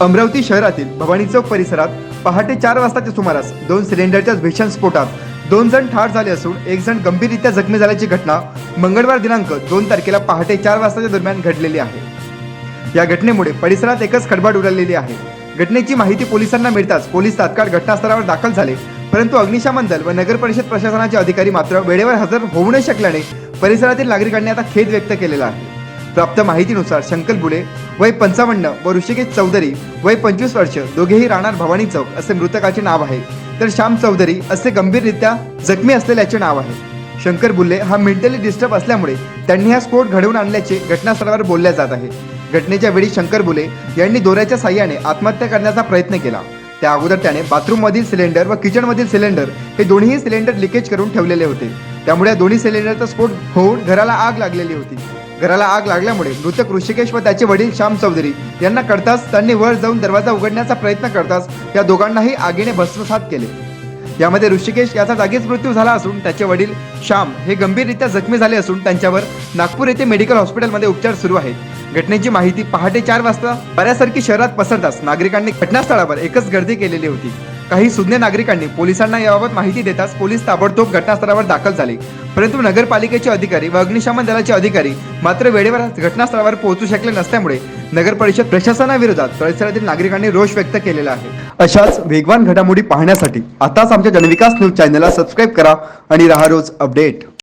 अमरावती शहरातील भवानी चौक परिसरात पहाटे चार वाजताच्या सुमारास दोन सिलेंडरच्या भीषण स्फोटात दोन जण ठार झाले असून एक जण गंभीररित्या जखमी झाल्याची घटना मंगळवार दिनांक दोन तारखेला पहाटे चार वाजताच्या दरम्यान घडलेली आहे. या घटनेमुळे परिसरात एकच खडबड उडालेली आहे. घटनेची माहिती पोलिसांना मिळताच पोलीस तात्काळ घटनास्थळावर दाखल झाले. परंतु अग्निशमन दल व नगर परिषद प्रशासनाचे अधिकारी मात्र वेळेवर हजर होऊ न शकल्याने परिसरातील नागरिकांनी आता खेद व्यक्त केलेला आहे. प्राप्त माहितीनुसार शंकर बुले वय पंचावन्न व ऋषिकेश चौधरी वय पंचवीस वर्ष दोघेही राहणार भवानी चौक असे मृतकाचे नाव आहे. तर श्याम चौधरी असे गंभीररित्या जखमी असलेल्याचे नाव आहे. शंकर बुल्ले हा मेंटली डिस्टर्ब असल्यामुळे त्यांनी हा स्फोट घडवून आणल्याचे घटनास्थळावर बोलल्या जात आहे. घटनेच्या वेळी शंकर बुले यांनी दोऱ्याच्या साह्याने आत्महत्या करण्याचा प्रयत्न केला. त्या अगोदर त्याने बाथरूममधील सिलेंडर व किचनमधील सिलेंडर हे दोन्ही सिलेंडर लिकेज करून ठेवलेले होते. त्यामुळे या दोन्ही सिलेंडरचा स्फोट होऊन घराला आग लागलेली होती. घराला आग लागल्यामुळे मृतक ऋषिकेश व त्याचे वडील श्याम चौधरी यांना कळताच त्यांनी वर जाऊन दरवाजा उघडण्याचा प्रयत्न करताच या दोघांनाही आगीने भस्मसात केले. यामध्ये ऋषिकेश याचा जागीच मृत्यू झाला असून त्याचे वडील श्याम हे गंभीररित्या जखमी झाले असून त्यांच्यावर नागपूर येथे मेडिकल हॉस्पिटलमध्ये उपचार सुरू आहेत. घटनेची माहिती पहाटे चार वाजता बऱ्यासारखी शहरात पसरताच नागरिकांनी घटनास्थळावर एकच गर्दी केलेली होती. काही सुज्ञ नागरिकांनी पोलिसांना याबाबत माहिती देताच पोलीस ताबडतोब घटनास्थळावर दाखल झाले. परंतु नगरपालिकेचे अधिकारी व अग्निशमन दलाचे अधिकारी मात्र वेळेवर घटनास्थळावर पोहोचू शकले नसल्यामुळे नगर परिषद प्रशासनाविरोधात परिसरातील नागरिकांनी रोष व्यक्त केलेला आहे. अशाच वेगवान घडामोडी पाहण्यासाठी आताच आमच्या जनविकास न्यूज चॅनलला सबस्क्राईब करा आणि राहा रोज अपडेट.